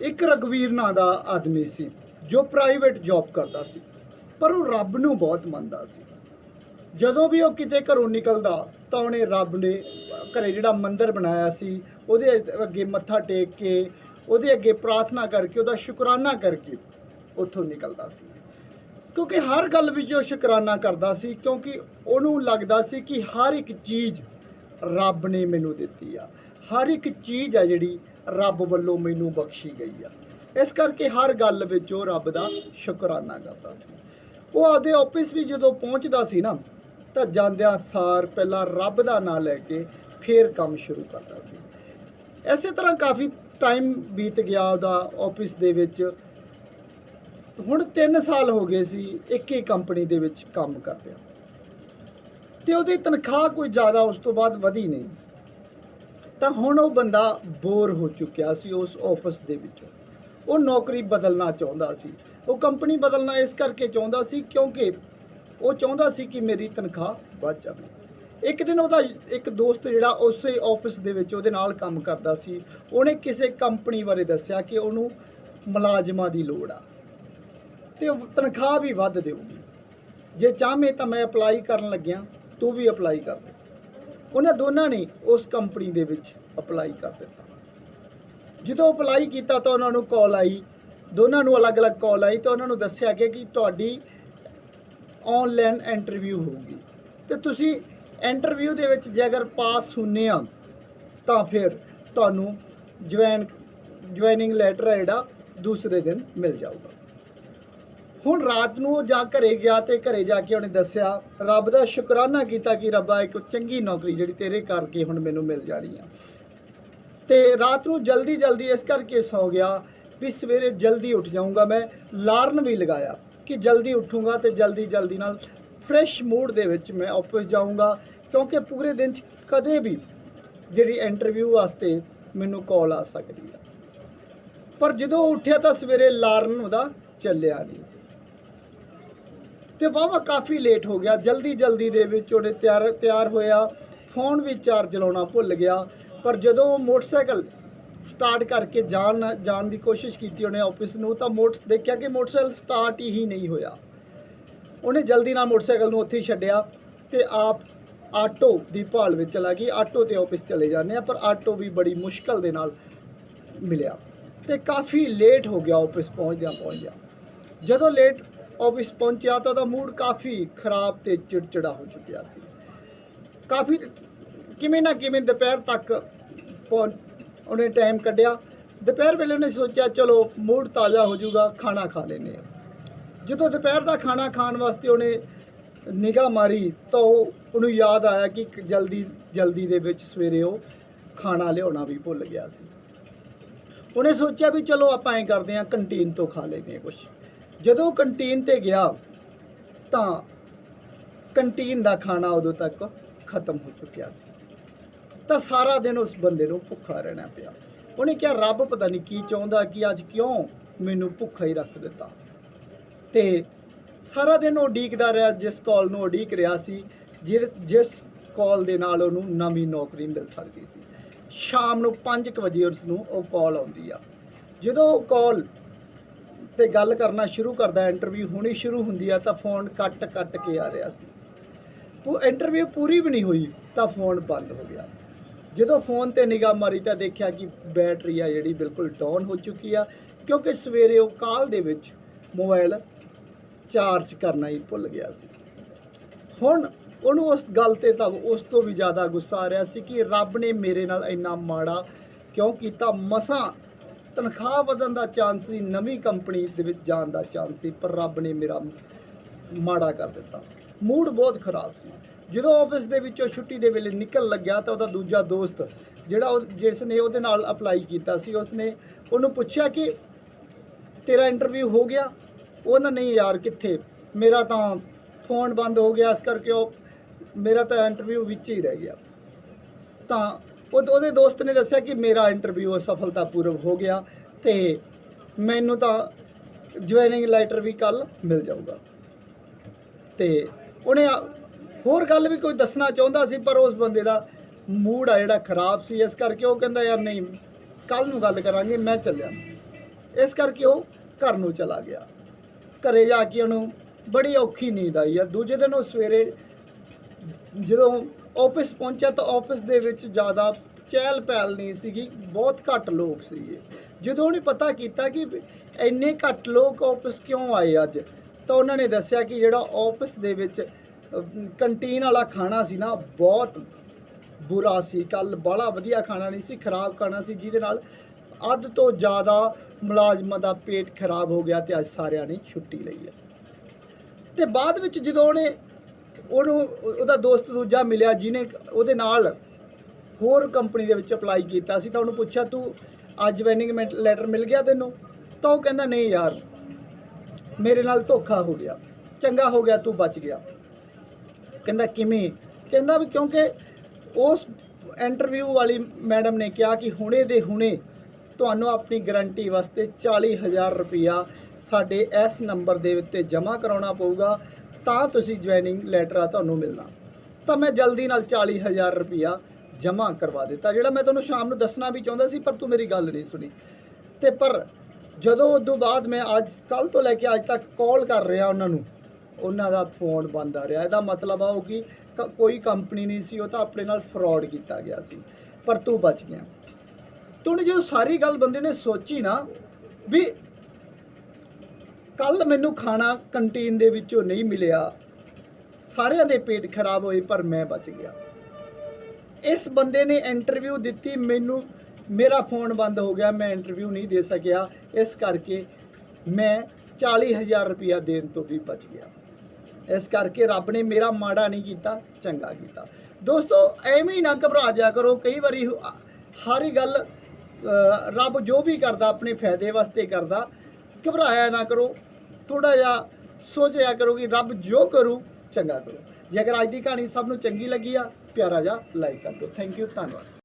ਇੱਕ ਰਗਵੀਰ ਨਾਂ ਦਾ ਆਦਮੀ ਸੀ, ਜੋ ਪ੍ਰਾਈਵੇਟ ਜੌਬ ਕਰਦਾ ਸੀ, ਪਰ ਉਹ ਰੱਬ ਨੂੰ ਬਹੁਤ ਮੰਨਦਾ ਸੀ। ਜਦੋਂ ਵੀ ਉਹ ਕਿਤੇ ਘਰੋਂ ਨਿਕਲਦਾ, ਤਾਂ ਉਹਨੇ ਰੱਬ ਨੇ, ਘਰੇ ਜਿਹੜਾ ਮੰਦਿਰ ਬਣਾਇਆ ਸੀ, ਉਹਦੇ ਅੱਗੇ ਮੱਥਾ ਟੇਕ ਕੇ, ਉਹਦੇ ਅੱਗੇ ਪ੍ਰਾਰਥਨਾ ਕਰਕੇ, ਉਹਦਾ ਸ਼ੁਕਰਾਨਾ ਕਰਕੇ ਉੱਥੋਂ ਨਿਕਲਦਾ ਸੀ। ਕਿਉਂਕਿ ਹਰ ਗੱਲ ਵਿੱਚ ਉਹ ਸ਼ੁਕਰਾਨਾ ਕਰਦਾ ਸੀ, ਕਿਉਂਕਿ ਉਹਨੂੰ ਲੱਗਦਾ ਸੀ ਕਿ ਹਰ ਇੱਕ ਚੀਜ਼ ਰੱਬ ਨੇ ਮੈਨੂੰ ਦਿੱਤੀ ਆ। ਹਰ ਇੱਕ ਚੀਜ਼ ਆ ਜਿਹੜੀ ਰੱਬ ਵੱਲੋਂ ਮੈਨੂੰ ਬਖਸ਼ੀ ਗਈ ਆ। ਇਸ ਕਰਕੇ ਹਰ ਗੱਲ ਵਿੱਚ ਉਹ ਰੱਬ ਦਾ ਸ਼ੁਕਰਾਨਾ ਕਰਦਾ ਸੀ। ਉਹ ਆਪਦੇ ਆਫਿਸ ਵੀ ਜਦੋਂ ਪਹੁੰਚਦਾ ਸੀ ਨਾ, ਤਾਂ ਜਾਂਦਿਆਂ ਸਾਰ ਪਹਿਲਾਂ ਰੱਬ ਦਾ ਨਾਮ ਲੈ ਕੇ ਫੇਰ ਕੰਮ ਸ਼ੁਰੂ ਕਰਦਾ ਸੀ। ਐਸੇ ਤਰ੍ਹਾਂ ਕਾਫੀ ਟਾਈਮ ਬੀਤ ਗਿਆ ਉਹਦਾ ਆਫਿਸ ਦੇ ਵਿੱਚ। ਹੁਣ 3 ਸਾਲ ਹੋ ਗਏ ਸੀ, ਇੱਕ ਹੀ ਕੰਪਨੀ ਦੇ ਵਿੱਚ ਕੰਮ ਕਰਦਿਆਂ। ਤੇ ਉਹਦੀ ਤਨਖਾਹ ਕੋਈ ਜ਼ਿਆਦਾ ਉਸ ਤੋਂ ਬਾਅਦ ਵਧੀ ਨਹੀਂ। ਤਾਂ ਹੁਣ ਉਹ ਬੰਦਾ ਬੋਰ ਹੋ ਚੁੱਕਿਆ ਸੀ ਉਸ ਆਫਿਸ ਦੇ ਵਿੱਚੋਂ। ਉਹ ਨੌਕਰੀ ਬਦਲਣਾ ਚਾਹੁੰਦਾ ਸੀ। ਉਹ ਕੰਪਨੀ ਬਦਲਣਾ ਇਸ ਕਰਕੇ ਚਾਹੁੰਦਾ ਸੀ ਕਿਉਂਕਿ ਉਹ ਚਾਹੁੰਦਾ ਸੀ ਕਿ ਮੇਰੀ ਤਨਖਾਹ ਵੱਧ ਜਾਵੇ। ਇੱਕ ਦਿਨ ਉਹਦਾ ਇੱਕ ਦੋਸਤ ਜਿਹੜਾ ਉਸੇ ਆਫਿਸ ਦੇ ਵਿੱਚ ਉਹਦੇ ਨਾਲ ਕੰਮ ਕਰਦਾ ਸੀ। ਉਹਨੇ ਕਿਸੇ ਕੰਪਨੀ ਬਾਰੇ ਦੱਸਿਆ ਕਿ ਉਹਨੂੰ ਮੁਲਾਜ਼ਮਾਂ ਦੀ ਲੋੜ ਆ। ਤੇ ਤਨਖਾਹ ਵੀ ਵੱਧ ਦੇਊਗੀ। ਜੇ ਚਾਹਵੇਂ ਤਾਂ ਮੈਂ ਅਪਲਾਈ ਕਰਨ ਲੱਗਿਆ। ਤੂੰ ਵੀ ਅਪਲਾਈ ਕਰ ਦੇ। ਉਹਨਾਂ ਦੋਨਾਂ ਨੇ ਉਸ ਕੰਪਨੀ ਦੇ ਵਿੱਚ ਅਪਲਾਈ ਕਰ ਦਿੱਤਾ। ਜਦੋਂ ਅਪਲਾਈ ਕੀਤਾ ਤਾਂ ਉਹਨਾਂ ਨੂੰ ਕਾਲ ਆਈ। ਦੋਨਾਂ ਨੂੰ ਅਲੱਗ-ਅਲੱਗ ਕਾਲ ਆਈ ਤਾਂ ਉਹਨਾਂ ਨੂੰ ਦੱਸਿਆ ਗਿਆ ਕਿ ਤੁਹਾਡੀ ਆਨਲਾਈਨ ਇੰਟਰਵਿਊ ਹੋਊਗੀ। ਤੇ ਤੁਸੀਂ ਇੰਟਰਵਿਊ ਦੇ ਵਿੱਚ ਜੇ ਅਗਰ ਪਾਸ ਹੁੰਨੇ ਆ, ਤਾਂ ਫਿਰ ਤੁਹਾਨੂੰ ਜੁਆਇਨ ਜੁਆਇਨਿੰਗ ਲੈਟਰ ਹੈ ਜਿਹੜਾ ਦੂਸਰੇ ਦਿਨ ਮਿਲ ਜਾਊਗਾ। ਹੁਣ ਰਾਤ ਨੂੰ ਉਹ ਜਾ ਘਰੇ ਗਿਆ ਤੇ ਘਰੇ ਜਾ ਕੇ ਉਹਨੇ ਦੱਸਿਆ, ਰੱਬ ਦਾ ਸ਼ੁਕਰਾਨਾ ਕੀਤਾ ਕਿ ਰੱਬਾ ਇੱਕ ਚੰਗੀ ਨੌਕਰੀ ਜਿਹੜੀ ਤੇਰੇ ਕਰਕੇ ਹੁਣ ਮੈਨੂੰ ਮਿਲ ਜਾਣੀ ਆ। ਤੇ ਰਾਤ ਨੂੰ ਜਲਦੀ ਜਲਦੀ ਇਸ ਕਰਕੇ ਸੌ ਗਿਆ ਵੀ ਸਵੇਰੇ ਜਲਦੀ ਉੱਠ ਜਾਊਂਗਾ ਮੈਂ। ਲਾਰਨ ਵੀ ਲਗਾਇਆ ਕਿ ਜਲਦੀ ਉੱਠੂੰਗਾ ਤੇ ਜਲਦੀ ਜਲਦੀ ਨਾਲ ਫਰੈਸ਼ ਮੂਡ ਦੇ ਵਿੱਚ ਮੈਂ ਆਫਿਸ ਜਾਊਂਗਾ, ਕਿਉਂਕਿ ਪੂਰੇ ਦਿਨ 'ਚ ਕਦੇ ਵੀ ਜਿਹੜੀ ਇੰਟਰਵਿਊ ਵਾਸਤੇ ਮੈਨੂੰ ਕਾਲ ਆ ਸਕਦੀ ਆ। ਪਰ ਜਦੋਂ ਉੱਠਿਆ ਤਾਂ ਸਵੇਰੇ ਲਾਰਨ ਉਹਦਾ ਚੱਲਿਆ ਨਹੀਂ। ਤੇ ਵਾਹਵਾ ਕਾਫੀ ਲੇਟ ਹੋ ਗਿਆ। ਜਲਦੀ ਜਲਦੀ ਦੇ ਵਿੱਚ ਉਹਨੇ ਤਿਆਰ ਤਿਆਰ ਹੋਇਆ। ਫੋਨ ਵੀ ਚਾਰਜ ਲਾਉਣਾ ਭੁੱਲ ਗਿਆ। ਪਰ ਜਦੋਂ ਉਹ ਮੋਟਰਸਾਈਕਲ ਸਟਾਰਟ ਕਰਕੇ ਜਾਣ ਜਾਣ ਦੀ ਕੋਸ਼ਿਸ਼ ਕੀਤੀ ਉਹਨੇ ਆਫਿਸ ਨੂੰ, ਤਾਂ ਮੋਟਰ ਦੇਖਿਆ ਕਿ ਮੋਟਰਸਾਈਕਲ ਸਟਾਰਟ ਹੀ ਨਹੀਂ ਹੋਇਆ। ਉਹਨੇ ਜਲਦੀ ਨਾਲ ਮੋਟਰਸਾਈਕਲ ਨੂੰ ਉੱਥੇ ਹੀ ਛੱਡਿਆ ਤੇ ਆਪ ਆਟੋ ਦੀ ਭਾਲ ਵਿੱਚ ਚਲਾ ਗਈ। ਆਟੋ ਤੇ ਆਫਿਸ ਚਲੇ ਜਾਂਦੇ ਆ, ਪਰ ਆਟੋ ਵੀ ਬੜੀ ਮੁਸ਼ਕਲ ਦੇ ਨਾਲ ਮਿਲਿਆ। ਤੇ ਕਾਫੀ ਲੇਟ ਹੋ ਗਿਆ ਆਫਿਸ ਪਹੁੰਚਦਿਆਂ ਪਹੁੰਚਦਿਆਂ ਜਦੋਂ ਲੇਟ ਆਫਿਸ ਪਹੁੰਚਿਆ ਤਾਂ ਉਹਦਾ ਮੂਡ ਕਾਫੀ ਖਰਾਬ ਤੇ ਚਿੜਚਿੜਾ ਹੋ ਚੁੱਕਿਆ ਸੀ। ਕਾਫੀ ਕਿਵੇਂ ਨਾ ਕਿਵੇਂ ਦੁਪਹਿਰ ਤੱਕ ਪਹੁੰਚ ਉਹਨੇ ਟਾਈਮ ਕੱਢਿਆ। ਦੁਪਹਿਰ ਵੇਲੇ ਉਹਨੇ ਸੋਚਿਆ, ਚਲੋ ਮੂਡ ਤਾਜ਼ਾ ਹੋ ਜਾਊਗਾ, ਖਾਣਾ ਖਾ ਲੈਨੇ ਆ ਜਦੋਂ ਦੁਪਹਿਰ ਦਾ ਖਾਣਾ ਖਾਣ ਵਾਸਤੇ ਉਹਨੇ ਨਿਗਾਹ ਮਾਰੀ, ਤਾਂ ਉਹ, ਉਹਨੂੰ ਯਾਦ ਆਇਆ ਕਿ ਜਲਦੀ ਜਲਦੀ ਦੇ ਵਿੱਚ ਸਵੇਰੇ ਉਹ ਖਾਣਾ ਲਿਆਉਣਾ ਵੀ ਭੁੱਲ ਗਿਆ ਸੀ। ਉਹਨੇ ਸੋਚਿਆ ਵੀ ਚਲੋ ਆਪਾਂ ਐਂ ਕਰਦੇ ਹਾਂ ਕੰਟੀਨ ਤੋਂ ਖਾ ਲੈਂਦੇ ਹਾਂ ਕੁਝ ਜਦੋਂ ਕੰਟੀਨ ਤੇ ਗਿਆ, ਤਾਂ ਕੰਟੀਨ ਦਾ ਖਾਣਾ ਉਦੋਂ ਤੱਕ ਖਤਮ ਹੋ ਚੁੱਕਿਆ ਸੀ। ਤਾਂ ਸਾਰਾ ਦਿਨ ਉਸ ਬੰਦੇ ਨੂੰ ਭੁੱਖਾ ਰਹਿਣਾ ਪਿਆ। ਉਹਨੇ ਕਿਹਾ, ਰੱਬ ਪਤਾ ਨਹੀਂ ਕੀ ਚਾਹੁੰਦਾ, ਕਿ ਅੱਜ ਕਿਉਂ ਮੈਨੂੰ ਭੁੱਖਾ ਹੀ ਰੱਖ ਦਿੱਤਾ? ਤੇ ਸਾਰਾ ਦਿਨ ਉਹ ਉਡੀਕਦਾ ਰਿਹਾ, ਜਿਸ ਕਾਲ ਨੂੰ ਉਡੀਕ ਰਿਹਾ ਸੀ, ਜਿਰ- ਜਿਸ ਕਾਲ ਦੇ ਨਾਲ ਉਹਨੂੰ ਨਵੀਂ ਨੌਕਰੀ ਮਿਲ ਸਕਦੀ ਸੀ। ਸ਼ਾਮ ਨੂੰ 5:00 ਵਜੇ ਉਸ ਨੂੰ ਉਹ ਕਾਲ ਆਉਂਦੀ ਆ। ਜਦੋਂ ਉਹ ਕਾਲ ਤੇ ਗੱਲ ਕਰਨਾ ਸ਼ੁਰੂ ਕਰਦਾ ਇੰਟਰਵਿਊ ਹੋਣੀ ਸ਼ੁਰੂ ਹੁੰਦੀ ਆ ਤਾਂ ਫੋਨ ਕੱਟ ਕੱਟ ਕੇ ਆ ਰਿਹਾ ਸੀ। ਉਹ ਇੰਟਰਵਿਊ ਪੂਰੀ ਵੀ ਨਹੀਂ ਹੋਈ ਤਾਂ ਫੋਨ ਬੰਦ ਹੋ ਗਿਆ। ਜਦੋਂ ਫੋਨ ਤੇ ਨਿਗਾਹ ਮਾਰੀ ਤਾਂ ਦੇਖਿਆ ਕਿ ਬੈਟਰੀ ਆ ਜਿਹੜੀ ਬਿਲਕੁਲ ਡਾਊਨ ਹੋ ਚੁੱਕੀ ਆ, ਕਿਉਂਕਿ ਸਵੇਰੇ ਉਹ ਕਾਲ ਦੇ ਵਿੱਚ ਮੋਬਾਈਲ ਚਾਰਜ ਕਰਨਾ ਹੀ ਭੁੱਲ ਗਿਆ ਸੀ। ਹੁਣ ਉਹਨੂੰ ਉਸ ਗੱਲ ਤੇ ਤਾਂ ਉਸ ਤੋਂ ਵੀ ਜ਼ਿਆਦਾ ਗੁੱਸਾ ਆ ਰਿਹਾ ਸੀ ਕਿ ਰੱਬ ਨੇ ਮੇਰੇ ਨਾਲ ਇੰਨਾ ਮਾੜਾ ਕਿਉਂ ਕੀਤਾ, ਮਸਾਂ ਤਨਖਾਹ ਵਧਣ ਦਾ ਚਾਂਸ ਸੀ, ਨਵੀਂ ਕੰਪਨੀ ਦੇ ਵਿੱਚ ਜਾਣ ਦਾ ਚਾਂਸ ਸੀ, ਪਰ ਰੱਬ ਨੇ ਮੇਰਾ ਮਾੜਾ ਕਰ ਦਿੱਤਾ। ਮੂਡ ਬਹੁਤ ਖਰਾਬ ਸੀ। ਜਦੋਂ ਆਫਿਸ ਦੇ ਵਿੱਚੋਂ ਛੁੱਟੀ ਦੇ ਵੇਲੇ ਨਿਕਲ ਲੱਗਿਆ ਤਾਂ ਉਹਦਾ ਦੂਜਾ ਦੋਸਤ ਜਿਹੜਾ ਉਹ, ਜਿਸ ਨੇ ਉਹਦੇ ਨਾਲ ਅਪਲਾਈ ਕੀਤਾ ਸੀ, ਉਸਨੇ ਉਹਨੂੰ ਪੁੱਛਿਆ ਕਿ ਤੇਰਾ ਇੰਟਰਵਿਊ ਹੋ ਗਿਆ? ਉਹ ਨਾ ਨਹੀਂ ਯਾਰ, ਕਿੱਥੇ? ਮੇਰਾ ਤਾਂ ਫੋਨ ਬੰਦ ਹੋ ਗਿਆ, ਇਸ ਕਰਕੇ ਉਹ, ਮੇਰਾ ਤਾਂ ਇੰਟਰਵਿਊ ਵਿੱਚ ਹੀ ਰਹਿ ਗਿਆ। ਤਾਂ ਉਹ ਉਹਦੇ ਦੋਸਤ ਨੇ ਦੱਸਿਆ ਕਿ ਮੇਰਾ ਇੰਟਰਵਿਊ ਸਫਲਤਾਪੂਰਵਕ ਹੋ ਗਿਆ ਤੇ ਮੈਨੂੰ ਤਾਂ ਜੁਆਇਨਿੰਗ ਲੈਟਰ ਵੀ ਕੱਲ ਮਿਲ ਜਾਊਗਾ। ਤੇ ਉਹਨੇ ਹੋਰ ਗੱਲ ਵੀ ਕੋਈ ਦੱਸਣਾ ਚਾਹੁੰਦਾ ਸੀ, ਪਰ ਉਸ ਬੰਦੇ ਦਾ ਮੂਡ ਆ ਜਿਹੜਾ ਖਰਾਬ ਸੀ। ਇਸ ਕਰਕੇ ਉਹ ਕਹਿੰਦਾ, ਯਾਰ ਨਹੀਂ ਕੱਲ ਨੂੰ ਗੱਲ ਕਰਾਂਗੇ, ਮੈਂ ਚੱਲਿਆ। ਇਸ ਕਰਕੇ ਉਹ ਘਰ ਨੂੰ ਚਲਾ ਗਿਆ। ਘਰੇ ਜਾ ਕੇ ਉਹਨੂੰ ਬੜੀ ਔਖੀ ਨੀਂਦ ਆਈ ਆ। ਦੂਜੇ ਦਿਨ ਉਹ ਸਵੇਰੇ ਜਦੋਂ ਆਫਿਸ ਪਹੁੰਚਿਆ ਤਾਂ ਆਫਿਸ ਦੇ ਵਿੱਚ ਜ਼ਿਆਦਾ ਚਹਿਲ ਪਹਿਲ ਨਹੀਂ ਸੀਗੀ, ਬਹੁਤ ਘੱਟ ਲੋਕ ਸੀਗੇ। ਜਦੋਂ ਉਹਨੇ ਪਤਾ ਕੀਤਾ ਕਿ ਇੰਨੇ ਘੱਟ ਲੋਕ ਆਫਿਸ ਕਿਉਂ ਆਏ ਅੱਜ, ਤਾਂ ਉਹਨਾਂ ਨੇ ਦੱਸਿਆ ਕਿ ਜਿਹੜਾ ਆਫਿਸ ਦੇ ਵਿੱਚ ਕੰਟੀਨ ਵਾਲਾ ਖਾਣਾ ਸੀ ਨਾ, ਬਹੁਤ ਬੁਰਾ ਸੀ। ਕੱਲ ਬੜਾ ਵਧੀਆ ਖਾਣਾ ਨਹੀਂ ਸੀ, ਖਰਾਬ ਖਾਣਾ ਸੀ, ਜਿਹਦੇ ਨਾਲ ਅੱਧ ਤੋਂ ਜ਼ਿਆਦਾ ਮੁਲਾਜ਼ਮਾਂ ਦਾ ਪੇਟ ਖਰਾਬ ਹੋ ਗਿਆ ਤੇ ਅੱਜ ਸਾਰਿਆਂ ਨੇ ਛੁੱਟੀ ਲਈ ਹੈ। ਤੇ ਬਾਅਦ ਵਿੱਚ ਜਦੋਂ ਉਹਨੇ ਉਹਨੂੰ ਉਹਦਾ ਦੋਸਤ ਦੂਜਾ ਮਿਲਿਆ ਜਿਹਨੇ ਉਹਦੇ ਨਾਲ ਹੋਰ ਕੰਪਨੀ ਦੇ ਵਿੱਚ ਅਪਲਾਈ ਕੀਤਾ ਸੀ ਤਾਂ ਉਹਨੂੰ ਪੁੱਛਿਆ, ਤੂੰ ਅੱਜ ਜੁਆਇਨਿੰਗ ਲੈਟਰ ਮਿਲ ਗਿਆ ਤੈਨੂੰ? ਤਾਂ ਉਹ ਕਹਿੰਦਾ, ਨਹੀਂ ਯਾਰ, ਮੇਰੇ ਨਾਲ ਧੋਖਾ ਹੋ ਗਿਆ। ਚੰਗਾ ਹੋ ਗਿਆ, ਤੂੰ ਬਚ ਗਿਆ। ਕਹਿੰਦਾ, ਕਿਵੇਂ? ਕਹਿੰਦਾ ਵੀ ਕਿਉਂਕਿ ਉਸ ਇੰਟਰਵਿਊ ਵਾਲੀ ਮੈਡਮ ਨੇ ਕਿਹਾ ਕਿ ਹੁਣੇ ਦੇ ਹੁਣੇ ਤੁਹਾਨੂੰ ਆਪਣੀ ਗਾਰੰਟੀ ਵਾਸਤੇ 40000 ਰੁਪਇਆ ਸਾਡੇ ਇਸ ਨੰਬਰ ਦੇ ਉੱਤੇ ਜਮ੍ਹਾਂ ਕਰਾਉਣਾ ਪਊਗਾ। ਤਾਂ ਤੁਸੀਂ ਜੁਆਇਨਿੰਗ ਲੈਟਰ ਆ ਤੁਹਾਨੂੰ ਮਿਲਣਾ। ਤਾਂ ਮੈਂ ਜਲਦੀ ਨਾਲ 40000 ਰੁਪਇਆ ਜਮ੍ਹਾਂ ਕਰਵਾ ਦਿੱਤਾ, ਜਿਹੜਾ ਮੈਂ ਤੁਹਾਨੂੰ ਸ਼ਾਮ ਨੂੰ ਦੱਸਣਾ ਵੀ ਚਾਹੁੰਦਾ ਸੀ, ਪਰ ਤੂੰ ਮੇਰੀ ਗੱਲ ਨਹੀਂ ਸੁਣੀ। ਤੇ ਪਰ ਜਦੋਂ ਉਦੋਂ ਬਾਅਦ ਮੈਂ ਅੱਜ ਕੱਲ ਤੋਂ ਲੈ ਕੇ ਅੱਜ ਤੱਕ ਕਾਲ ਕਰ ਰਿਹਾ ਉਹਨਾਂ ਨੂੰ, ਉਹਨਾਂ ਦਾ ਫੋਨ ਬੰਦ ਆ ਰਿਹਾ। ਇਹਦਾ ਮਤਲਬ ਆ ਉਹ ਕਿ ਕ- ਕੋਈ ਕੰਪਨੀ ਨਹੀਂ ਸੀ, ਉਹ ਤਾਂ ਆਪਣੇ ਨਾਲ ਫਰਾਡ ਕੀਤਾ ਗਿਆ ਸੀ। ਪਰ ਤੂੰ ਬਚ ਗਿਆ। ਤੂੰ ਜਦੋਂ ਸਾਰੀ ਗੱਲ ਬੰਦੇ ਨੇ ਸੋਚੀ ਨਾ, ਵੀ ਕੱਲ ਮੈਨੂੰ ਖਾਣਾ ਕੰਟੀਨ ਦੇ ਵਿੱਚੋਂ ਨਹੀਂ ਮਿਲਿਆ। ਸਾਰਿਆਂ ਦੇ ਪੇਟ ਖਰਾਬ ਹੋਏ, ਪਰ ਮੈਂ ਬਚ ਗਿਆ। ਇਸ ਬੰਦੇ ਨੇ ਇੰਟਰਵਿਊ ਦਿੱਤੀ, ਮੈਨੂੰ, ਮੇਰਾ ਫੋਨ ਬੰਦ ਹੋ ਗਿਆ, ਮੈਂ ਇੰਟਰਵਿਊ ਨਹੀਂ ਦੇ ਸਕਿਆ। ਇਸ ਕਰਕੇ ਮੈਂ 40000 ਰੁਪਇਆ ਦੇਣ ਤੋਂ ਵੀ ਬਚ ਗਿਆ। ਇਸ ਕਰਕੇ ਰੱਬ ਨੇ ਮੇਰਾ ਮਾੜਾ ਨਹੀਂ ਕੀਤਾ, ਚੰਗਾ ਕੀਤਾ। ਦੋਸਤੋ, ਐਵੇਂ ਹੀ ਨਾ ਘਬਰਾ ਜਾ ਕਰੋ। ਕਈ ਵਾਰੀ ਹਰ ਹੀ ਗੱਲ ਰੱਬ ਜੋ ਵੀ ਕਰਦਾ, ਆਪਣੇ ਫਾਇਦੇ ਵਾਸਤੇ ਕਰਦਾ, ਘਬਰਾਇਆ ਨਾ ਕਰੋ। ਥੋੜਾ ਜਿਹਾ ਸੋਚਿਆ ਕਰੋ ਕਿ ਰੱਬ ਜੋ ਕਰੂ, ਚੰਗਾ ਕਰੂ। ਜੇਕਰ ਅੱਜ ਦੀ ਕਹਾਣੀ ਸਭ ਨੂੰ ਚੰਗੀ ਲੱਗੀ ਆ, ਪਿਆਰਾ ਜਿਹਾ ਲਾਈਕ ਕਰ ਦਿਓ। ਥੈਂਕ ਯੂ ਧੰਨਵਾਦ।